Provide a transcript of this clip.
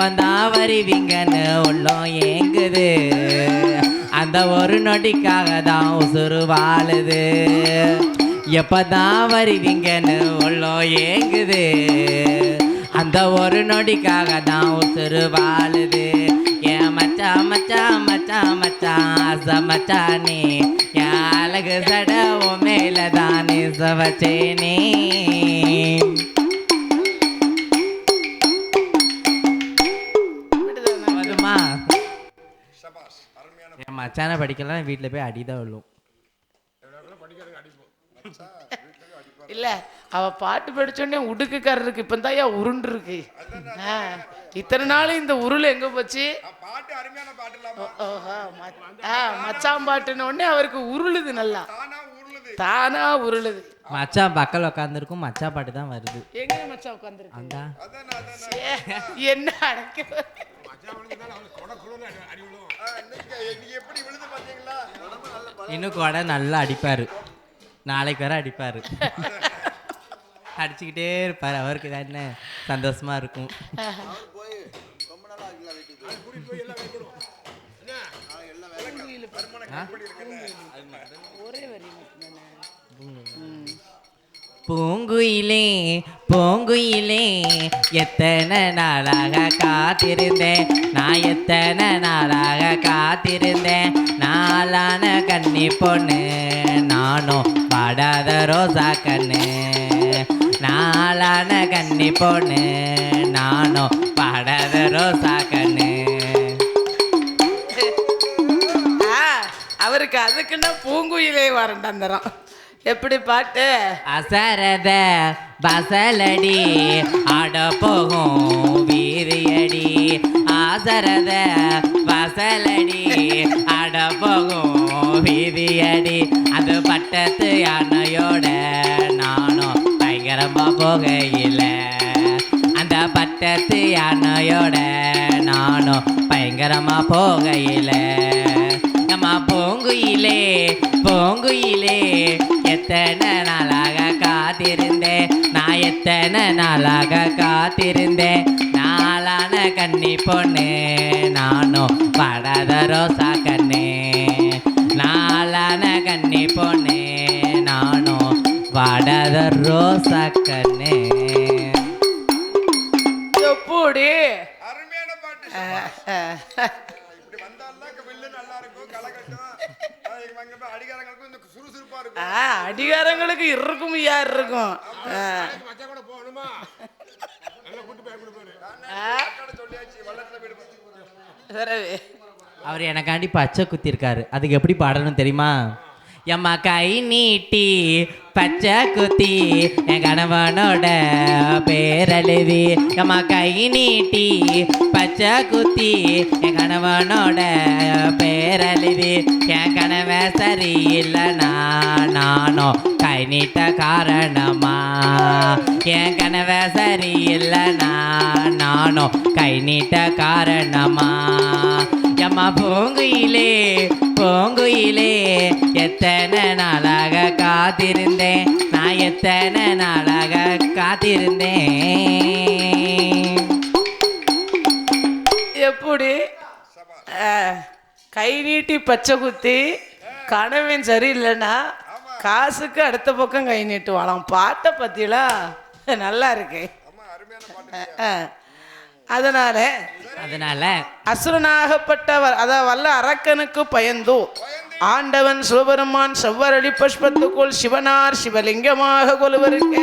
எப்பந்தான் வருவீங்கன்னு உள்ளம் ஏங்குது. அந்த ஒரு நொடிக்காக தான் உசுறு வாழுது. எப்பதான் வருவீங்கன்னு உள்ளம் ஏங்குது. அந்த ஒரு நொடிக்காக தான் உசுறு வாழுது. ஏன் மச்சா மச்சா மச்சா மச்சா ஆசை மச்சானே என் அழகு சட உன் மேல நீ. சவச்சேனே மச்சானை படிக்கலாம் வீட்டில் போய் அடிதான் விழும். இல்ல அவ பாட்டு படிச்சோடனே உடுக்குக்காரருக்கு இப்போ தான் உருண்டு இருக்கு. இத்தனை நாள் இந்த உருள் எங்க போச்சு? ஆ, மச்சான் பாட்டுன உடனே அவருக்கு உருளுது நல்லா. தானா தானா உருளுது. மச்சான் பக்கல் உட்காந்துருக்கும் மச்சான் பாட்டு தான் வருது. எங்க மச்சான் உட்காந்துருக்கு என்ன அடக்க. இன்னும் கொடை நல்லா அடிப்பாரு. நாளைக்கு வர அடிப்பாரு. அடிச்சுக்கிட்டே இருப்பாரு. அவருக்கு தான் என்ன சந்தோஷமா இருக்கும். பூங்குயிலே பூங்குயிலே எத்தனை நாளாக காத்திருந்தேன்? நான் எத்தனை நாளாக காத்திருந்தேன்? நாளான கன்னி பொண்ணு நானும் பாடாத ரோசா கண்ணு. நாளான கன்னி பொண்ணு நானும் பாடாத ரோசா கண்ணு. ஆ, அவருக்கு அதுக்குன்னா பூங்குயிலே வரண்டாந்தரம் எப்படி பாட்டு? அசரத பசலடி ஆட போகும் வீரியடி. அசரத பசலடி ஆட போகும் வீதியடி அது பட்டத்து யானையோட நானும் பயங்கரமா போகையில். அந்த பட்டத்து யானையோட நானும் பயங்கரமா போகையில். நம்ம பூங்குயிலே பொங்குயிலே எத்தனை நாளாக காத்திருந்தேன்? நான் எத்தனை நாளாக காத்திருந்தேன்? நாளான கன்னி பொண்ணு நானும் படாத ரோசா கண்ணு. நாளான கன்னி பொண்ணு நானும் வாடாத ரோசா கண்ணு. எப்படி அருமையான பாட்டு அடிகாரங்களுக்கு இருக்கும் யார் இருக்கும். அவர் எனக்காண்டி பச்சை குத்திருக்காரு அதுக்கு எப்படி பாடணும் தெரியுமா? எம்மா கை நீட்டி பச்சை குத்தி என் கணவனோட பேரழுவி. எம்மா கை நீட்டி பச்சை குத்தி என் கணவனோட பேரழுவி. என் கணவன் சரியில்லைனா நானும் கை நீட்ட காரணமா? என் கணவன் சரியில்லைனா நானும் கை நீட்ட காரணமா? எம்மா பூங்குயிலே பூங்குயிலே காத்திருந்தேன். நான் எத்தனை நாளாக காத்திருந்தேன்? எப்படி? கை நீட்டி பச்சை குத்தி கணவன் சரியில்லைன்னா காசுக்கு அடுத்த பக்கம் கை நீட்டுவாளாம். பாட்டை பத்திலா? நல்லா இருக்கு. அதனால அதனால அசுரனாகப்பட்டவர் அதாவது வல்ல அரக்கனுக்கு பயந்து ஆண்டவன் சிவபெருமான் செவ்வரளி புஷ்பத்துக்குள் சிவனார் சிவலிங்கமாக கொலுவருக்கு.